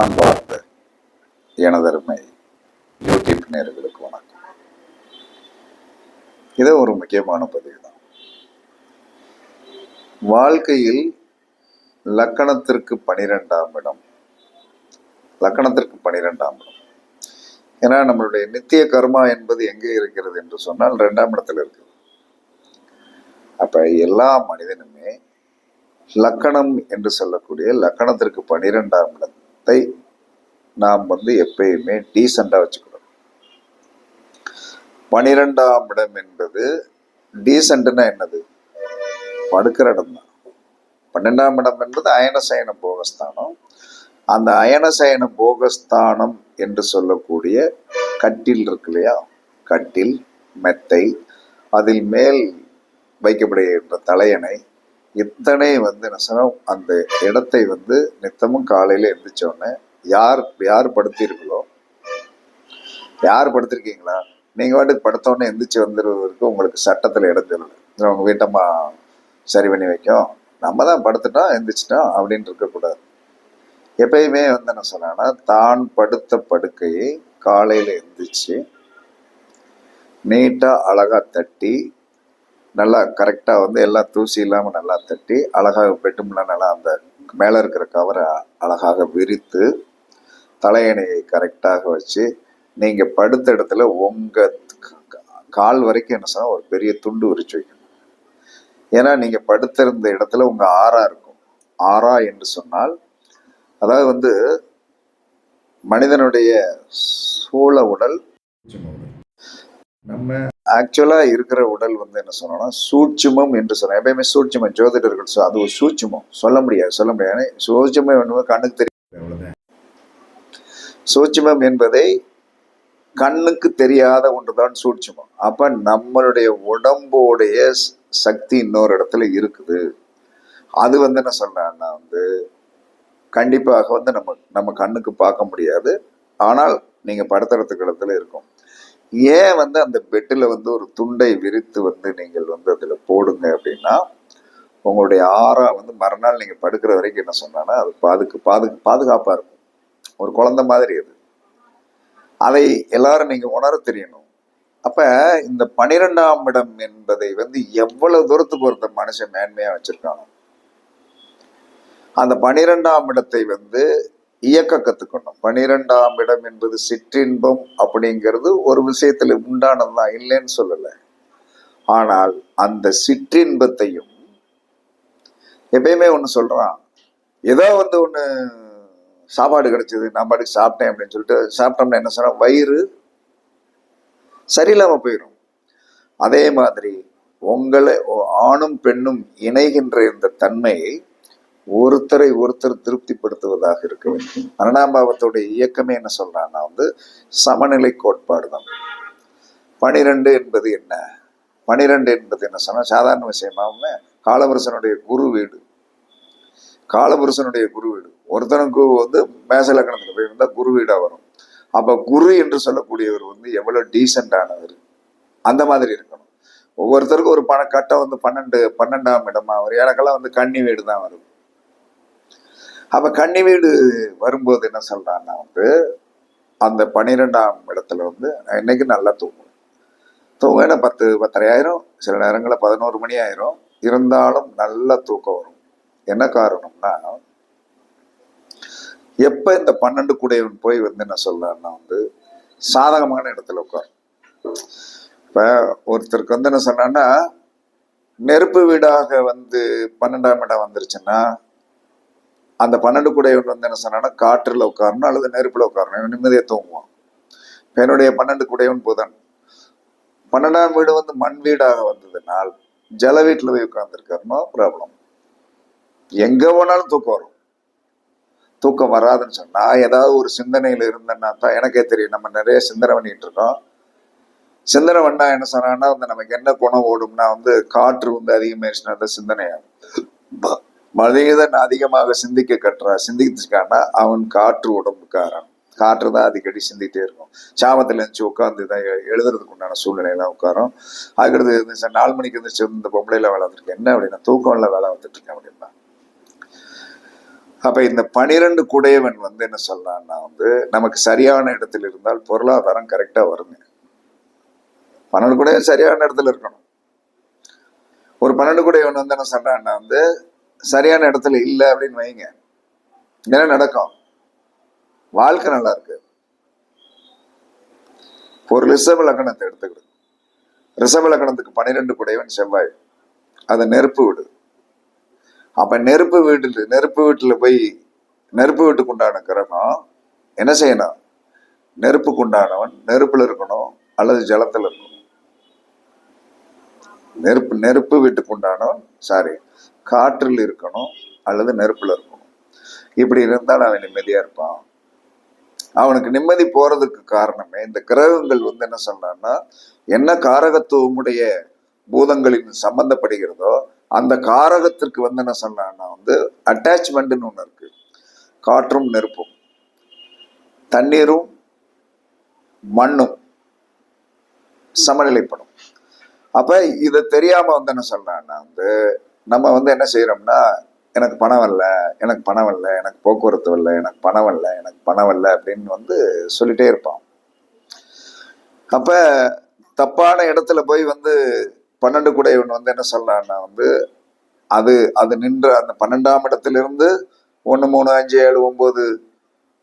அன்பார்ந்த எனதருமை யூடியூப் நேர்களுக்கு வணக்கம். இது ஒரு முக்கியமான பதிவு தான் வாழ்க்கையில் லக்கணத்திற்கு பனிரெண்டாம் இடம். லக்கணத்திற்கு பனிரெண்டாம் இடம். ஏன்னா நம்மளுடைய நித்திய கர்மா என்பது எங்கே இருக்கிறது என்று சொன்னால் ரெண்டாம் இடத்துல இருக்குது. அப்ப எல்லா மனிதனுமே லக்கணம் என்று சொல்லக்கூடிய லக்கணத்திற்கு பனிரெண்டாம் இடம் இடத்தை நாம் வந்து எப்பயுமே டீசெண்டாக வச்சுக்கணும். பனிரெண்டாம் இடம் என்பது டீசென்ட்னா என்னது? படுக்கிற இடம் தான். பன்னெண்டாம் இடம் என்பது அயனசயன போகஸ்தானம். அந்த அயனசயன போகஸ்தானம் என்று சொல்லக்கூடிய கட்டில் இருக்கு இல்லையா? கட்டில் மெத்தை அதில் மேல் வைக்கப்படுகின்ற தலையணை இத்தனை வந்து என்ன சொன்னால் அந்த இடத்தை வந்து நித்தமும் காலையில எழுந்திரிச்சோடனே யார் யார் படுத்தீர்களோ யார் படுத்திருக்கீங்களா? நீங்கள் வாட்டுக்கு படுத்த உடனே எந்திரிச்சு வந்துடுவதற்கு உங்களுக்கு சட்டத்தில் இடம் உங்கள் உங்க வீட்டம்மா சரி பண்ணி வைக்கும். நம்ம தான் படுத்துட்டோம் எந்திரிச்சிட்டோம் அப்படின்னு இருக்கக்கூடாது எப்பயுமே வந்து என்ன சொன்னா தான் படுத்த படுக்கையை காலையில் எந்திரிச்சு நீட்டாக அழகாக தட்டி நல்லா கரெக்டாக வந்து எல்லாம் தூசி இல்லாமல் நல்லா தட்டி அழகாக பெட்டும்லாம் நல்லா அந்த மேலே இருக்கிற கவரை அழகாக விரித்து தலையணையை கரெக்டாக வச்சு நீங்கள் படுத்த இடத்துல உங்கள் கால் வரைக்கும் என்ன சொன்னால் ஒரு பெரிய துண்டு விரிச்சு வைக்கணும். ஏன்னா நீங்கள் படுத்திருந்த இடத்துல உங்கள் ஆறா இருக்கும். ஆறா என்று சொன்னால் அதாவது வந்து மனிதனுடைய சூழ உடல் நம்ம ஆக்சுவலாக இருக்கிற உடல் வந்து என்ன சொன்னோம்னா சூட்சுமம் என்று சொன்னோம். எப்பயுமே சூட்சுமம் ஜோதிடர்கள் சொல் அது ஒரு சூட்சுமம். சொல்ல முடியாது சொல்ல முடியாது. சூட்சுமம் என்பது கண்ணுக்கு தெரியும் சூட்சுமம் என்பதை கண்ணுக்கு தெரியாத ஒன்றுதான் சூட்சுமம். அப்போ நம்மளுடைய உடம்போடைய சக்தி இன்னொரு இடத்துல இருக்குது. அது வந்து என்ன சொல்கிறேன்னா வந்து கண்டிப்பாக வந்து நம்ம நம்ம கண்ணுக்கு பார்க்க முடியாது. ஆனால் நீங்கள் படுத்துறதுக்கு இடத்துல இருக்கும். ஏன் வந்து அந்த பெட்டில் வந்து ஒரு துண்டை விரித்து வந்து நீங்கள் வந்து அதில் போடுங்க அப்படின்னா உங்களுடைய ஆறா வந்து மறுநாள் நீங்கள் படுக்கிற வரைக்கும் என்ன சொன்னான்னா அது பாதுக்கு பாது பாதுகாப்பாக இருக்கும். ஒரு குழந்தை மாதிரி அது. அதை எல்லாரும் நீங்கள் உணர தெரியணும். அப்போ இந்த பனிரெண்டாம் இடம் என்பதை வந்து எவ்வளவு தூரத்துக்கு ஒருத்த மனுஷன் மேன்மையாக வச்சுருக்கானோ அந்த பனிரெண்டாம் இடத்தை வந்து இயக்க கத்துக்கணும். பனிரெண்டாம் இடம் என்பது சிற்றின்பம் அப்படிங்கிறது ஒரு விஷயத்துல உண்டானதுதான் இல்லைன்னு சொல்லல. ஆனால் அந்த சிற்றின்பத்தையும் எப்பயுமே ஒண்ணு சொல்றான். ஏதோ வந்து ஒண்ணு சாப்பாடு கிடைச்சது நான் பாட்டுக்கு சாப்பிட்டேன் அப்படின்னு சொல்லிட்டு சாப்பிட்டோம்னா என்ன சொன்னா வயிறு சரியில்லாம போயிடும் அதே மாதிரி உங்களை ஆணும் பெண்ணும் இணைகின்ற இந்த தன்மையை ஒருத்தரை ஒருத்தர் திருப்திப்படுத்துவதாக இருக்க வேண்டும். பன்னெண்டாம் பாவத்தோடைய இயக்கமே என்ன சொல்றான்னா வந்து சமநிலை கோட்பாடு தான். பனிரெண்டு என்பது என்ன? பனிரெண்டு என்பது என்ன சொன்னால் சாதாரண விஷயமாவுமே காலபுருஷனுடைய குரு வீடு. காலபுருஷனுடைய குரு வீடு. ஒருத்தனுக்கு வந்து மேச லக்கணத்துல போய் இருந்தால் குரு வீடாக வரும். அப்போ குரு என்று சொல்லக்கூடியவர் வந்து எவ்வளவு டீசெண்டானவர் அந்த மாதிரி இருக்கணும். ஒவ்வொருத்தருக்கும் ஒரு பண கட்டம் வந்து பன்னெண்டு பன்னெண்டாம் இடமா? வரும் எனக்கெல்லாம் வந்து கன்னி வீடு தான் வரும்? அப்ப கன்னி வீடு வரும்போது என்ன சொல்றான்னா வந்து அந்த பன்னிரெண்டாம் இடத்துல வந்து இன்னைக்கு நல்லா தூங்கும். தூங்கினா பத்து பத்தரை ஆயிரும் சில நேரங்களில் பதினோரு மணி ஆயிரும் இருந்தாலும் நல்ல தூக்கம் வரும். என்ன காரணம்னா எப்ப இந்த பன்னெண்டு கூடையவன் போய் வந்து என்ன சொல்றான்னா வந்து சாதகமான இடத்துல உட்காரும் இப்ப ஒருத்தருக்கு வந்து என்ன சொன்னான்னா நெருப்பு வீடாக வந்து பன்னெண்டாம் இடம் வந்துருச்சுன்னா அந்த பன்னெண்டு குடையவன் வந்து என்ன சொன்னான்னா காற்றில் உட்காரணும் அல்லது நெருப்புல உட்காரணும். இவன் நிம்மதியா தூங்குவான். என்னுடைய பன்னெண்டு கூடையவன் புதன். பன்னெண்டாம் வீடு வந்து மண் வீடாக வந்ததுனால் ஜல வீட்டுல போய் உட்கார்ந்துருக்காருன்னா ப்ராப்ளம் எங்க போனாலும் தூக்கம் வரும். தூக்கம் வராதுன்னு சொன்னா ஏதாவது ஒரு சிந்தனையில இருந்தேன்னா தான் எனக்கே தெரியும். நம்ம நிறைய சிந்தனை பண்ணிட்டு இருக்கோம். சிந்தனை பண்ணா என்ன சொன்னான்னா வந்து நமக்கு என்ன குணம் ஓடும்னா வந்து காற்று வந்து அதிகமாயிருச்சுன்னா தான் சிந்தனையாகும். மனிதன் அதிகமாக சிந்திக்க கட்டுறா சிந்திச்சுக்கான்னா அவன் காற்று உடம்புக்காரன். காற்று தான் அடிக்கடி சிந்திட்டே இருக்கும். சாமத்தில் இருந்துச்சு உட்காந்து தான் எ- எழுதுறதுக்கு உண்டான சூழ்நிலையெல்லாம் உட்காரும். அதுக்கடுத்து இருந்துச்சு நாலு மணிக்கு இருந்துச்சு இந்த பொம்பளையில வேலை வந்துருக்கு என்ன அப்படின்னா தூக்கம்ல வேலை வந்துட்டு இருக்கேன் அப்படின்னா அப்ப இந்த பனிரெண்டு குடையவன் வந்து என்ன சொல்றான்னா வந்து நமக்கு சரியான இடத்துல இருந்தால் பொருளாதாரம் கரெக்டா வருங்க பன்னெண்டு குடையவன் சரியான இடத்துல இருக்கணும். ஒரு பன்னெண்டு குடையவன் வந்து என்ன சொல்றான்னா வந்து சரியான இடத்துல இல்லை அப்படின்னு வைங்க. என்ன நடக்கும். வாழ்க்கை நல்லா இருக்கு. ஒரு ரிஷப லக்கணத்தை எடுத்துக்கிடு. ரிஷப லக்கணத்துக்கு பன்னிரெண்டு குடைவன் செவ்வாய். அதை நெருப்பு விடு. அப்ப நெருப்பு வீட்டுல நெருப்பு வீட்டுல போய் நெருப்பு வீட்டுக்கு உண்டான கிரகம் என்ன செய்யணும்? நெருப்புக்கு உண்டானவன் நெருப்புல இருக்கணும் அல்லது ஜலத்துல இருக்கணும். நெருப்பு நெருப்பு வீட்டுக்கு உண்டானவன் சாரி காற்றில் இருக்கணும் அல்லது நெருப்புல இருக்கணும். இப்படி இருந்தால் அவன் நிம்மதியா இருப்பான். அவனுக்கு நிம்மதி போறதுக்கு காரணமே இந்த கிரகங்கள் வந்து என்ன சொல்றான்னா என்ன காரகத்துவமுடைய பூதங்களின் சம்பந்தப்படுகிறதோ அந்த காரகத்திற்கு வந்து என்ன சொல்றான்னா வந்து அட்டாச்மெண்ட்னு ஒன்று இருக்கு. காற்றும் நெருப்பும். தண்ணீரும் மண்ணும் சமநிலைப்படும். அப்ப இதை தெரியாம வந்து என்ன சொல்றான்னா வந்து நம்ம வந்து என்ன செய்யறோம்னா எனக்கு பணம் வரல எனக்கு பணம் வரல எனக்கு போக்குவரத்து வரல எனக்கு பணம் வரல எனக்கு பணம் வரல அப்படின்னு வந்து சொல்லிட்டே இருப்பான். அப்ப தப்பான இடத்துல போய் வந்து பன்னெண்டு குடையவன் வந்து என்ன சொல்றான்னா வந்து அது அது நின்ற அந்த பன்னெண்டாம் இடத்திலிருந்து ஒன்று மூணு அஞ்சு ஏழு ஒம்பது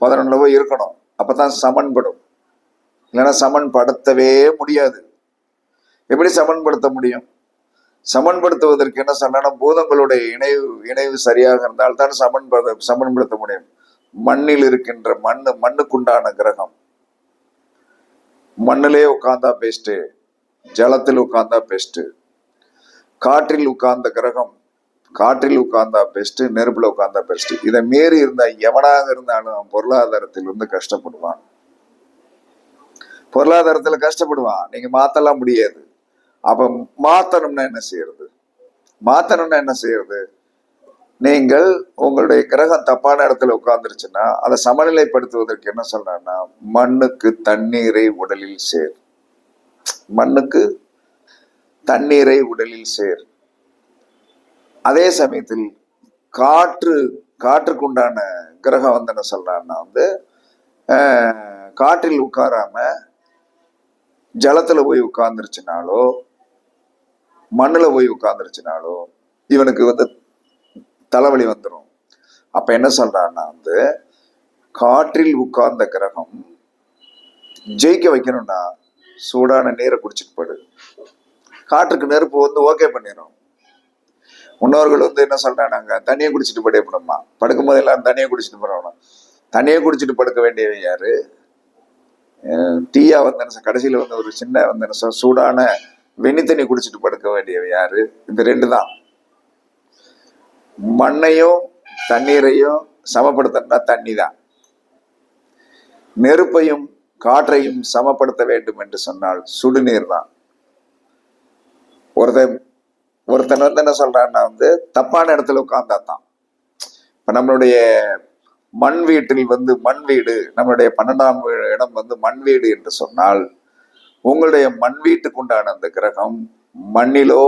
பதினொன்றுல போய் இருக்கணும். அப்பதான் சமன்படும். இல்லைன்னா சமன்படுத்தவே முடியாது. எப்படி சமன்படுத்த முடியும்? சமன்படுத்துவதற்கு என்ன சொன்னா பூதங்களுடைய இணைவு இணைவு சரியாக இருந்தால் தான் சமன்பட சமன்படுத்த முடியும். மண்ணில் இருக்கின்ற மண்ணு மண்ணுக்குண்டான கிரகம். மண்ணிலே உட்கார்ந்தா பெஸ்ட்டு ஜலத்தில் உட்கார்ந்தா பெஸ்ட்டு காற்றில் உட்கார்ந்த கிரகம் காற்றில் உட்கார்ந்தா பெஸ்ட்டு நெருப்பில் உட்கார்ந்தா பெஸ்ட்டு இதை மீறி இருந்தால் எவனாக இருந்தாலும் பொருளாதாரத்தில் வந்து கஷ்டப்படுவான். பொருளாதாரத்தில் கஷ்டப்படுவான். நீங்கள் மாற்றலாம் முடியாது. அப்ப மாத்தணும்னா என்ன செய்யறது? மாத்தணும்னா என்ன செய்யறது? நீங்கள் உங்களுடைய கிரகம் தப்பான இடத்துல உட்கார்ந்துருச்சுன்னா அதை சமநிலைப்படுத்துவதற்கு என்ன சொல்றேன்னா மண்ணுக்கு தண்ணீரை உடலில் சேர். மண்ணுக்கு தண்ணீரை உடலில் சேர். அதே சமயத்தில் காற்று காற்றுக்குண்டான கிரகம் வந்து என்ன சொல்றான்னா வந்து காற்றில் உட்காராம ஜலத்துல போய் உட்கார்ந்துருச்சுனாலோ மண்ணில் போய் உட்கார்ந்துருச்சுனாலோ இவனுக்கு வந்து தலைவலி வந்துடும் அப்போ என்ன சொல்கிறான்னா வந்து காற்றில் உட்கார்ந்த கிரகம் ஜெயிக்க வைக்கணும்னா சூடான நீரை குடிச்சிட்டு படு காற்றுக்கு நெருப்பு வந்து ஓகே பண்ணிடும் முன்னோர்கள் வந்து என்ன சொல்றாங்க தண்ணியை குடிச்சிட்டு படு எப்படிம்மா படுக்கும் போது எல்லாரும் தண்ணியை குடிச்சிட்டு போறோம் தண்ணியை குடிச்சிட்டு படுக்க வேண்டியவன் யாரு? டீயா வந்து என்ன சொ- வந்து ஒரு சின்ன வந்து என்ன சூடான வெண்ணி தண்ணி குடிச்சிட்டு படுக்க வேண்டியவை யாரு? இந்த ரெண்டு தான் மண்ணையும் தண்ணீரையும் சமப்படுத்தணும்னா தண்ணி தான் நெருப்பையும் காற்றையும் சமப்படுத்த வேண்டும் என்று சொன்னால் சுடுநீர் தான். ஒருத்தன் ஒருத்தன் வந்து என்ன சொல்றான்னா வந்து தப்பான இடத்துல உட்கார்ந்தா தான். இப்ப நம்மளுடைய மண் வீட்டில் வந்து மண் வீடு நம்மளுடைய பன்னெண்டாம் இடம் வந்து மண் வீடு என்று சொன்னால் உங்களுடைய மண் வீட்டுக்கு உண்டான அந்த கிரகம் மண்ணிலோ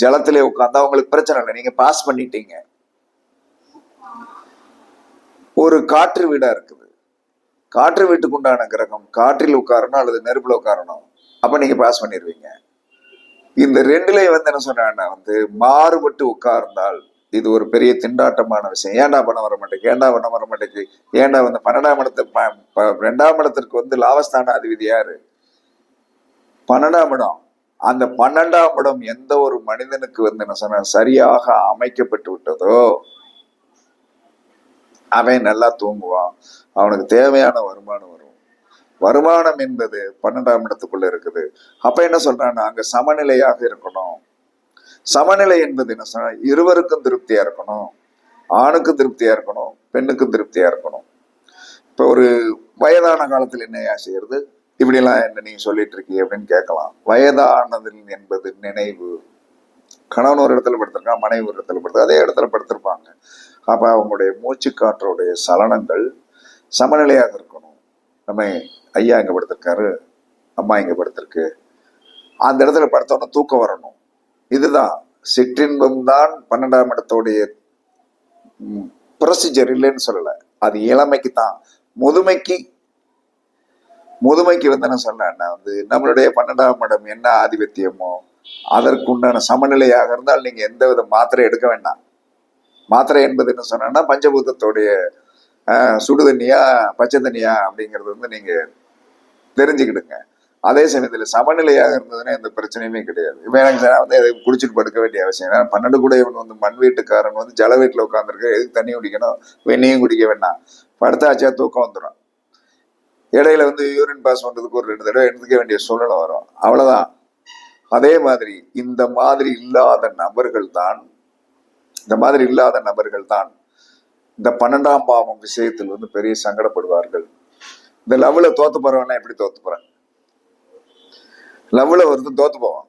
ஜலத்திலே உட்காந்தா உங்களுக்கு பிரச்சனை இல்லை. நீங்க பாஸ் பண்ணிட்டீங்க. ஒரு காற்று வீடா இருக்குது. காற்று வீட்டுக்கு உண்டான கிரகம் காற்றில் உட்காரணும் அல்லது நெருப்புல உட்காரணும். அப்ப நீங்க பாஸ் பண்ணிடுவீங்க இந்த ரெண்டுலயும் வந்து என்ன சொன்னா வந்து மாறுபட்டு உட்கார்ந்தால் இது ஒரு பெரிய திண்டாட்டமான விஷயம். ஏன்டா பணம் வர மாட்டேங்குது? ஏன்டா பணம் வர மாட்டேங்குது? ஏன்டா வந்து பன்னெண்டாம் இடத்து ப- ப- ரெண்டாம் இடத்திற்கு வந்து லாபஸ்தான அதிபதி யாரு? பன்னெண்டாம் இடம். அந்த பன்னெண்டாம் இடம் எந்த ஒரு மனிதனுக்கு வந்து என்ன சொன்ன சரியாக அமைக்கப்பட்டு விட்டதோ அவன் நல்லா தூங்குவான். அவனுக்கு தேவையான வருமானம் வரும். வருமானம் என்பது பன்னெண்டாம் இடத்துக்குள்ள இருக்குது. அப்ப என்ன சொல்றான்னா அங்க சமநிலையாக இருக்கணும். சமநிலை என்பது என்ன இருவருக்கும் திருப்தியா இருக்கணும் ஆணுக்கும் திருப்தியா இருக்கணும் பெண்ணுக்கும் திருப்தியா இருக்கணும். இப்ப ஒரு வயதான காலத்துல என்னையா செய்யறது? இப்படிலாம் என்ன நீங்க சொல்லிட்டு இருக்கீங்க அப்படின்னு கேட்கலாம். வயதானதில் என்பது நினைவு. கணவன் ஒரு இடத்துல படுத்திருக்கான் மனைவி ஒரு இடத்துல படுத்து அதே இடத்துல படுத்திருப்பாங்க. அப்ப அவங்களுடைய மூச்சு காற்றோடைய சலனங்கள் சமநிலையாக இருக்கணும். நம்ம ஐயா இங்க படுத்திருக்காரு அம்மா இங்க படுத்திருக்கு. அந்த இடத்துல படுத்தோன்னா தூக்கம் வரணும். இதுதான். சிற்றின்பம் தான் பன்னெண்டாம் இடத்தோடைய ப்ரொசீஜர் இல்லைன்னு சொல்லல. அது இளமைக்கு தான் முதுமைக்கு முதுமைக்கு வந்து என்ன சொன்னேன்னா வந்து நம்மளுடைய பன்னெண்டாம் இடம் என்ன ஆதிபத்தியமோ அதற்குண்டான சமநிலையாக இருந்தால் நீங்க எந்த வித மாத்திரை எடுக்க வேண்டாம். மாத்திரை என்பது என்ன சொன்னா பஞ்சபூதத்தோடைய ஆஹ், சுடு தண்ணியா பச்சை தண்ணியா அப்படிங்கிறது வந்து நீங்க தெரிஞ்சுக்கிடுங்க. அதே சமயத்தில் சமநிலையாக இருந்ததுன்னா எந்த பிரச்சனையுமே கிடையாது. இப்போ எனக்கு நான் வந்து அதை குடிச்சிட்டு படுக்க வேண்டிய அவசியம் ஏன்னா பன்னெண்டு கூட இவன் வந்து மண் வீட்டுக்காரன் வந்து ஜல வீட்டில் உட்காந்துருக்க எதுக்கு தண்ணி குடிக்கணும்? வெண்ணையும் குடிக்க வேண்டாம். படுத்தாச்சா தூக்கம் வந்துடும் இடையில வந்து யூரின் பாஸ் பண்றதுக்கு ஒரு ரெண்டு தடவை எடுத்துக்க வேண்டிய சூழ்நிலை வரும். அவ்வளவுதான். அதே மாதிரி இந்த மாதிரி இல்லாத நபர்கள் தான் இந்த மாதிரி இல்லாத நபர்கள் தான் இந்த பன்னெண்டாம் பாவம் விஷயத்தில் வந்து பெரிய சங்கடப்படுவார்கள். இந்த லவ்ல தோத்து போறவனா எப்படி தோத்து போறேன்? லவ்ல ஒருத்தன் தோத்து போவான்.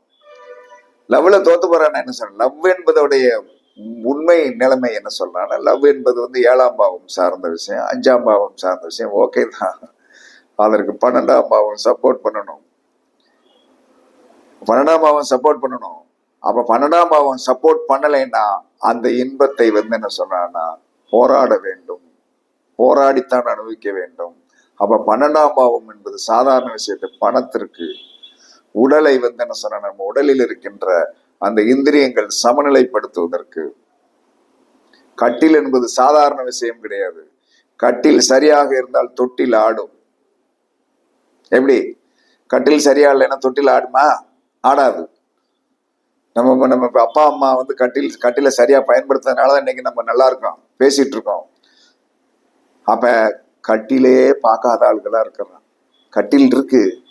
லவ்ல தோத்து போறான்னா என்ன சொல்ற லவ் என்பதோடைய உண்மை நிலைமை என்ன சொல்றான்னா லவ் என்பது வந்து ஏழாம் பாவம் சார்ந்த விஷயம் அஞ்சாம் பாவம் சார்ந்த விஷயம். ஓகே தான். அதற்கு பன்னெண்டாம் பாவம் சப்போர்ட் பண்ணணும். பன்னெண்டாம் பாவம் சப்போர்ட் பண்ணணும். அப்ப பன்னெண்டாம் பாவம் சப்போர்ட் பண்ணலைன்னா அந்த இன்பத்தை வந்து என்ன சொன்னான்னா போராட வேண்டும். போராடித்தான் அனுபவிக்க வேண்டும். அப்ப பன்னெண்டாம் பாவம் என்பது சாதாரண விஷயத்தை பணத்திற்கு உடலை வந்து என்ன சொன்ன நம்ம உடலில் இருக்கின்ற அந்த இந்திரியங்கள் சமநிலைப்படுத்துவதற்கு. கட்டில் என்பது சாதாரண விஷயம் கிடையாது. கட்டில் சரியாக இருந்தால் தொட்டில் ஆடும். எப்படி? கட்டில் சரியா இல்லைன்னா தொட்டில் ஆடுமா? ஆடாது. நம்ம நம்ம அப்பா அம்மா வந்து கட்டில் கட்டில சரியா பயன்படுத்துறதுனால தான் இன்னைக்கு நம்ம நல்லா இருக்கோம் பேசிட்டு இருக்கோம். அப்ப கட்டிலே பார்க்காத ஆளுகளா இருக்கிறான். கட்டில் இருக்கு.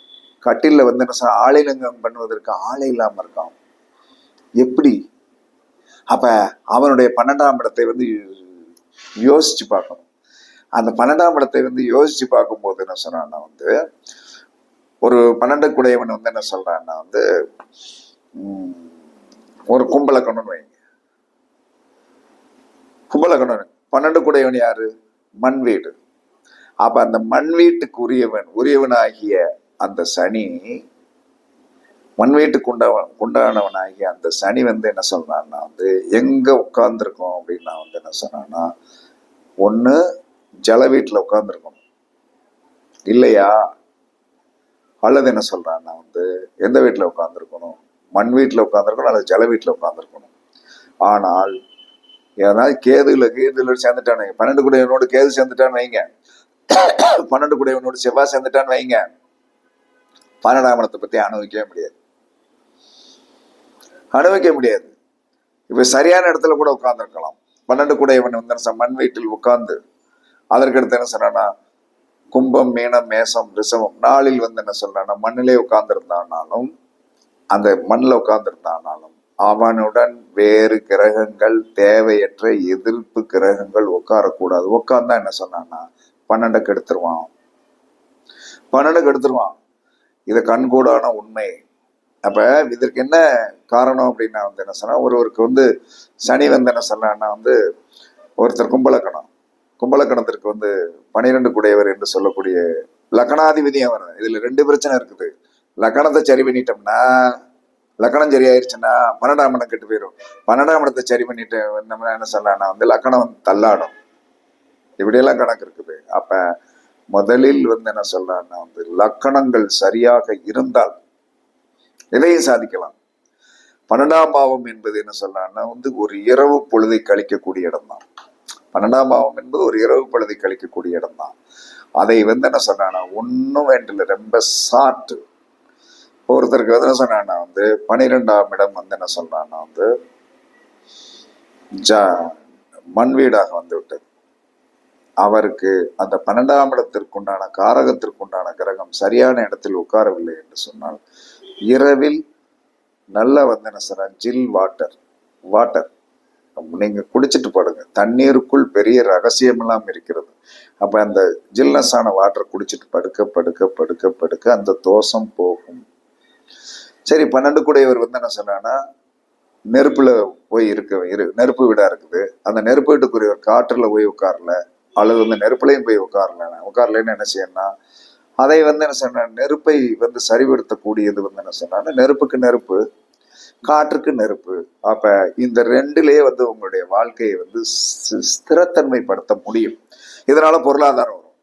கட்டிலில் வந்து என்ன சொல்ற ஆளிலங்கம் பண்ணுவதற்கு ஆளே இல்லாமல் இருக்கான். எப்படி? அப்ப அவனுடைய பன்னெண்டாம் இடத்தை வந்து யோசிச்சு பார்க்கணும். அந்த பன்னெண்டாம் இடத்தை வந்து யோசிச்சு பார்க்கும்போது என்ன சொன்னான்னா வந்து ஒரு பன்னெண்டு குடையவன் வந்து என்ன சொல்றான்னா வந்து ஒரு கும்பலக்கணும்னு வைங்க. கும்பலக்கணன் பன்னெண்டு குடையவன் யாரு? மண் வீடு. அப்ப அந்த மண் வீட்டுக்கு உரியவன் உரியவனாகிய அந்த சனி மண் வீட்டுக்கு உண்டவன் உண்டானவனாகிய அந்த சனி வந்து என்ன சொல்றான்னா வந்து எங்கே உட்காந்துருக்கோம் அப்படின்னு நான் வந்து என்ன சொன்னான்னா ஒன்று ஜல வீட்டில் உட்காந்துருக்கணும் இல்லையா? அல்லது என்ன சொல்றான்னா வந்து எந்த வீட்டில் உட்காந்துருக்கணும் மண் வீட்டில் உட்காந்துருக்கணும் அல்லது ஜல வீட்டில் உட்காந்துருக்கணும் ஆனால் ஏதாவது கேதுல கேதுல சேர்ந்துட்டான்னு பன்னெண்டு பன்னெண்டு குடையவனோடு கேது சேர்ந்துட்டான்னு வைங்க. பன்னெண்டு குடையவனோடு செவ்வாய் சேர்ந்துட்டான்னு வைங்க. பன்னெண்டாம் இடத்தை பத்தி அனுபவிக்கவே முடியாது. அனுபவிக்க முடியாது. இப்ப சரியான இடத்துல கூட உட்கார்ந்துருக்கலாம். பன்னெண்டு குடையவன் வந்து மண் வீட்டில் உட்கார்ந்து அதற்கடுத்து என்ன சொன்னா கும்பம் மீனம் மேசம் ரிசவம் நாளில் வந்து என்ன சொல்றான்னா மண்ணிலே உட்கார்ந்துருந்தானாலும் அந்த மண்ணில் உட்கார்ந்துருந்தானாலும் அவனுடன் வேறு கிரகங்கள் தேவையற்ற எதிர்ப்பு கிரகங்கள் உட்காரக்கூடாது. உட்கார்ந்தா என்ன சொன்னான்னா பன்னெண்டுக்கு எடுத்துருவான். பன்னெண்டுக்கு எடுத்துருவான். இது கண்கூடான உண்மை. அப்போ இதற்கு என்ன காரணம் அப்படின்னா வந்து என்ன சொன்னால் ஒருவருக்கு வந்து சனி வந்து என்ன சொன்னான்னா வந்து ஒருத்தர் கும்பலக்கணம். கும்பலக்கணத்திற்கு வந்து பனிரெண்டு குடையவர் என்று சொல்லக்கூடிய லக்கணாதிபதி அவர். இதில் ரெண்டு பிரச்சனை இருக்குது. லக்கணத்தை சரி பண்ணிட்டோம்னா லக்கணம் சரி ஆயிடுச்சுன்னா பன்னெண்டாம் இடம் கெட்டு போயிடும் பன்னெண்டாம் இடத்தை சரி பண்ணிட்டு வந்தோம்னா என்ன சொல்லலாம்னா வந்து லக்கணம் வந்து தள்ளாடும். இப்படியெல்லாம் கணக்கு இருக்குது. அப்போ முதலில் வந்து என்ன சொல்றான்னா வந்து லக்கணங்கள் சரியாக இருந்தால் இதையும் சாதிக்கலாம். பன்னெண்டாம் பாவம் என்பது என்ன சொல்லலாம்னா வந்து ஒரு இரவு பொழுதை கழிக்கக்கூடிய இடம் தான் பன்னெண்டாம் பாவம் என்பது ஒரு இரவு பொழுதை கழிக்கக்கூடிய இடம் தான் அதை வந்து என்ன சொன்னான்னா ஒன்றும் வேண்டில் ரொம்ப சாட்டு ஒருத்தருக்கு வந்து என்ன சொன்னான்னா வந்து பனிரெண்டாம் இடம் வந்து என்ன சொல்றான்னா வந்து ஜ மண் வீடாக வந்து விட்டது. அவருக்கு அந்த பன்னெண்டாம் இடத்திற்குண்டான காரகத்திற்குண்டான கிரகம் சரியான இடத்தில் உட்காரவில்லை என்று சொன்னால் இரவில் நல்ல வந்து என்ன சொல்ற ஜில் வாட்டர் வாட்டர். நீங்க குடிச்சிட்டு படுங்க. தண்ணீருக்குள் பெரிய ரகசியமெல்லாம் இருக்கிறது. அப்ப அந்த ஜில்னஸான வாட்டர் குடிச்சிட்டு படுக்க படுக்க படுக்க படுக்க அந்த தோஷம் போகும். சரி பன்னெண்டு கூடையவர் வந்து என்ன சொன்னான்னா நெருப்புல போய் இருக்க இரு நெருப்பு வீடா இருக்குது. அந்த நெருப்பு வீட்டுக்குரியவர் காற்றுல போய் உட்காரல. அல்லது வந்து நெருப்புலையும் போய் உட்காரல உட்காரலன்னு என்ன செய்யணும்னா அதை வந்து என்ன செய்யணும் நெருப்பை வந்து சரிபடுத்தக்கூடியது வந்து என்ன சொன்னா நெருப்புக்கு நெருப்பு காற்றுக்கு நெருப்பு. அப்ப இந்த ரெண்டுலயே வந்து உங்களுடைய வாழ்க்கையை வந்து ஸ்திரத்தன்மைப்படுத்த முடியும். இதனால பொருளாதாரம் வரும்.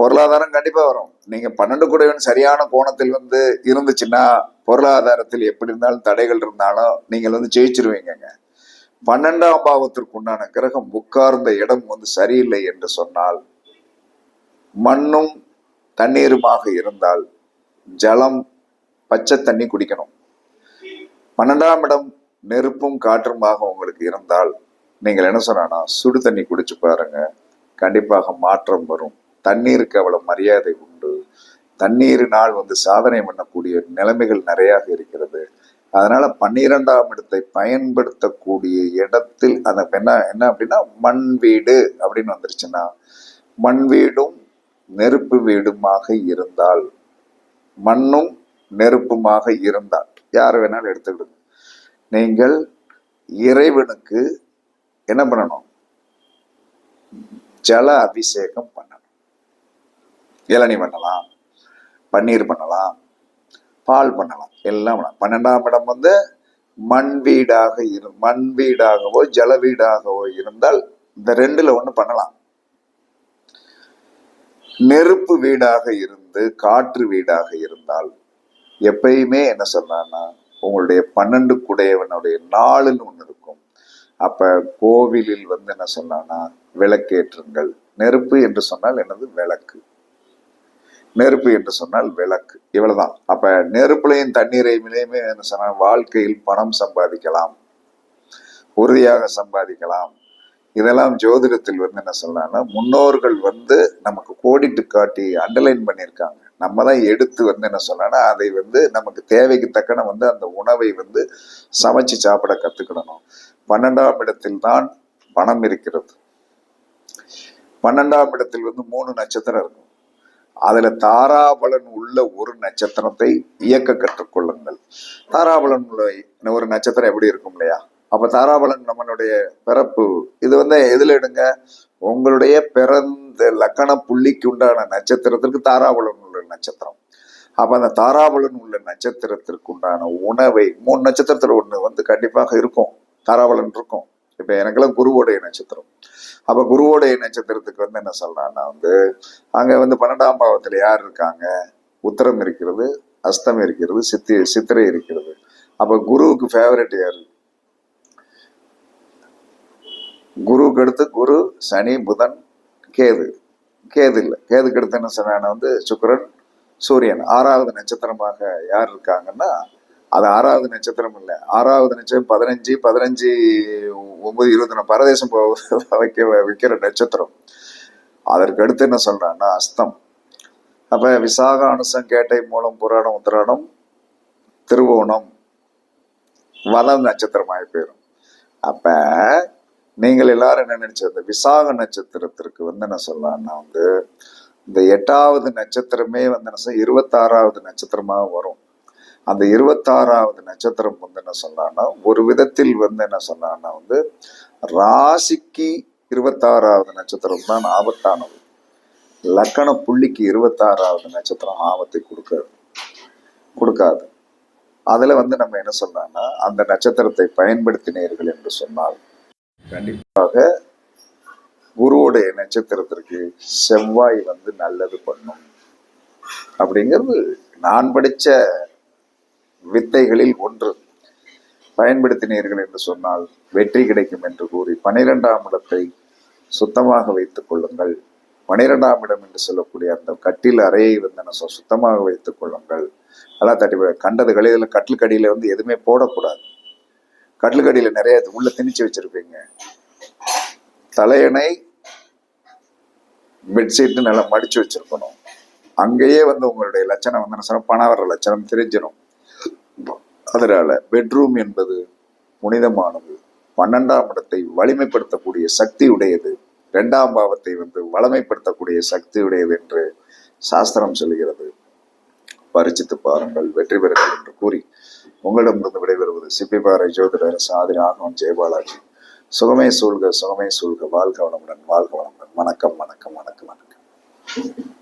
பொருளாதாரம் கண்டிப்பா வரும். நீங்க பன்னெண்டு கூடவன் சரியான கோணத்தில் வந்து இருந்துச்சுன்னா பொருளாதாரத்தில் எப்படி இருந்தாலும் தடைகள் இருந்தாலும் நீங்கள் வந்து ஜெயிச்சிருவீங்கங்க. பன்னெண்டாம் பாவத்திற்கு உண்டான கிரகம் உட்கார்ந்த இடம் வந்து சரியில்லை என்று சொன்னால் மண்ணும் தண்ணீருமாக இருந்தால் ஜலம் பச்சை தண்ணி குடிக்கணும். பன்னெண்டாம் இடம் நெருப்பும் காற்றுமாக உங்களுக்கு இருந்தால் நீங்கள் என்ன சொன்னா சுடு தண்ணி குடிச்சு பாருங்க கண்டிப்பாக மாற்றம் வரும். தண்ணீருக்கு அவ்வளவு மரியாதை உண்டு. தண்ணீரினால் வந்து சாதனை பண்ணக்கூடிய நிலைமைகள் நிறையாக இருக்கிறது. அதனால பன்னிரெண்டாம் இடத்தை பயன்படுத்தக்கூடிய இடத்தில் அந்த என்ன என்ன அப்படின்னா மண் வீடு அப்படின்னு வந்துருச்சுன்னா மண் வீடும் நெருப்பு வீடுமாக இருந்தால் மண்ணும் நெருப்புமாக இருந்தால் யார் வேணாலும் எடுத்துக்கிடுங்க. நீங்கள் இறைவனுக்கு என்ன பண்ணணும்? ஜல அபிஷேகம் பண்ணணும். இளநி பண்ணலாம் பன்னீர் பண்ணலாம் பால் பண்ணலாம். எல்லாம் பண்ணலாம். பன்னெண்டாம் இடம் வந்து மண் வீடாக இரு மண் வீடாகவோ ஜல வீடாகவோ இருந்தால் இந்த ரெண்டுல ஒன்று பண்ணலாம். நெருப்பு வீடாக இருந்து காற்று வீடாக இருந்தால் எப்பயுமே என்ன சொன்னான்னா உங்களுடைய பன்னெண்டு குடையவனுடைய நாளுன்னு ஒன்று இருக்கும். அப்ப கோவிலில் வந்து என்ன சொன்னான்னா விளக்கேற்றுங்கள். நெருப்பு என்று சொன்னால் எனது விளக்கு. நெருப்பு என்று சொன்னால் விளக்கு. இவ்வளவுதான். அப்ப நெருப்புலையும் தண்ணீரையுமே என்ன சொன்னா வாழ்க்கையில் பணம் சம்பாதிக்கலாம். உறுதியாக சம்பாதிக்கலாம். இதெல்லாம் ஜோதிடத்தில் வந்து என்ன சொல்லலாம்னா முன்னோர்கள் வந்து நமக்கு கோடிட்டு காட்டி அண்டர்லைன் பண்ணியிருக்காங்க. நம்ம தான் எடுத்து வந்து என்ன சொல்லலாம்னா அதை வந்து நமக்கு தேவைக்கு தக்கன வந்து அந்த உணவை வந்து சமைச்சு சாப்பிட கத்துக்கிடணும். பன்னெண்டாம் இடத்தில் தான் பணம் இருக்கிறது. பன்னெண்டாம் இடத்தில் வந்து மூணு நட்சத்திரம் இருக்கும். அதுல தாராபலன் உள்ள ஒரு நட்சத்திரத்தை இயக்க கற்றுக்கொள்ளுங்கள். தாராபலன் உள்ள ஒரு நட்சத்திரம் எப்படி இருக்கும் இல்லையா? அப்ப தாராபலன் நம்மளுடைய பிறப்பு இது வந்து எதுல எடுங்க? உங்களுடைய பிறந்த லக்கண புள்ளிக்கு உண்டான நட்சத்திரத்திற்கு தாராபலன் உள்ள நட்சத்திரம். அப்ப அந்த தாராபலன் உள்ள நட்சத்திரத்திற்கு உண்டான உணவை மூணு நட்சத்திரத்துல ஒண்ணு வந்து கண்டிப்பாக இருக்கும். தாராபலன் இருக்கும். இப்ப எனக்கெல்லாம் குருவோடைய நட்சத்திரம். அப்ப குருவோடைய நட்சத்திரத்துக்கு வந்து என்ன சொல்றான்னா வந்து அங்க வந்து பன்னெண்டாம் பாவத்துல யார் இருக்காங்க? உத்தரம் இருக்கிறது அஸ்தம் இருக்கிறது சித்தி சித்திரை இருக்கிறது. அப்ப குருவுக்கு ஃபேவரட் யார்? குருவுக்கு அடுத்து குரு சனி புதன் கேது. கேது இல்லை. கேதுக்கு அடுத்து என்ன சொன்னான வந்து சுக்கரன் சூரியன். ஆறாவது நட்சத்திரமாக யார் இருக்காங்கன்னா அது ஆறாவது நட்சத்திரம் இல்லை. ஆறாவது நட்சத்திரம் பதினஞ்சு பதினஞ்சு ஒன்பது இருபத்தி நாலு பரதேசம் வைக்க வைக்கிற நட்சத்திரம். அதற்கு அடுத்து என்ன சொல்றான்னா அஸ்தம். அப்ப விசாக அனுசம் கேட்டை மூலம் புராணம் உத்திராடம் திருவோணம் வதம் நட்சத்திரமாகி போயிடும் அப்ப நீங்கள் எல்லாரும் என்ன நினைச்சது? இந்த விசாக நட்சத்திரத்திற்கு வந்து என்ன சொல்லலாம்னா வந்து இந்த எட்டாவது நட்சத்திரமே வந்து என்ன இருபத்தாறாவது நட்சத்திரமாக வரும். அந்த இருபத்தாறாவது நட்சத்திரம் வந்து என்ன சொன்னான்னா ஒரு விதத்தில் வந்து என்ன சொன்னான்னா வந்து ராசிக்கு இருபத்தாறாவது நட்சத்திரம் தான் ஆபத்தானது. லக்கண புள்ளிக்கு இருபத்தாறாவது நட்சத்திரம் ஆபத்தை கொடுக்காது. கொடுக்காது. அதுல வந்து நம்ம என்ன சொன்னோம்னா அந்த நட்சத்திரத்தை பயன்படுத்தினீர்கள் என்று சொன்னால் கண்டிப்பாக குருவுடைய நட்சத்திரத்திற்கு செவ்வாய் வந்து நல்லது பண்ணும். அப்படிங்கிறது நான் படித்த வித்தைகளில் ஒன்று. பயன்படுத்தினீர்கள் என்று சொன்னால் வெற்றி கிடைக்கும் என்று கூறி பனிரெண்டாம் இடத்தை சுத்தமாக வைத்துக் கொள்ளுங்கள். பனிரெண்டாம் இடம் என்று சொல்லக்கூடிய அந்த கட்டில் அறையை வந்து என்ன சுத்தமாக வைத்துக் கொள்ளுங்கள். நல்லா தட்டி கண்டது கடையில் கட்டில் கடியில் வந்து எதுவுமே போடக்கூடாது. கட்டில் கடியில் நிறைய உள்ள திணிச்சு வச்சிருப்பீங்க. தலையணை பெட்ஷீட் நல்லா மடிச்சு வச்சிருக்கணும். அங்கேயே வந்து உங்களுடைய லட்சணம் வந்து என்ன பணம் வர லட்சணம் தெரிஞ்சிடும் அதனால பெட்ரூம் என்பது புனிதமானது. பன்னெண்டாம் இடத்தை வலிமைப்படுத்தக்கூடிய சக்தி உடையது இரண்டாம் பாவத்தை வந்து வளமைப்படுத்தக்கூடிய சக்தி உடையது என்று சாஸ்திரம் சொல்கிறது பரிச்சித்து பாருங்கள் வெற்றி பெறுங்கள் என்று கூறி உங்களிடமிருந்து விடைபெறுவது சிப்பிபாறை ஜோதிடர் சாதி ராகவன் ஜெயபாலாஜி. சுகமே சூழ்க சுகமே சூழ்க. வாழ்க வளமுடன் வாழ்க வளமுடன். வணக்கம் வணக்கம் வணக்கம் வணக்கம்.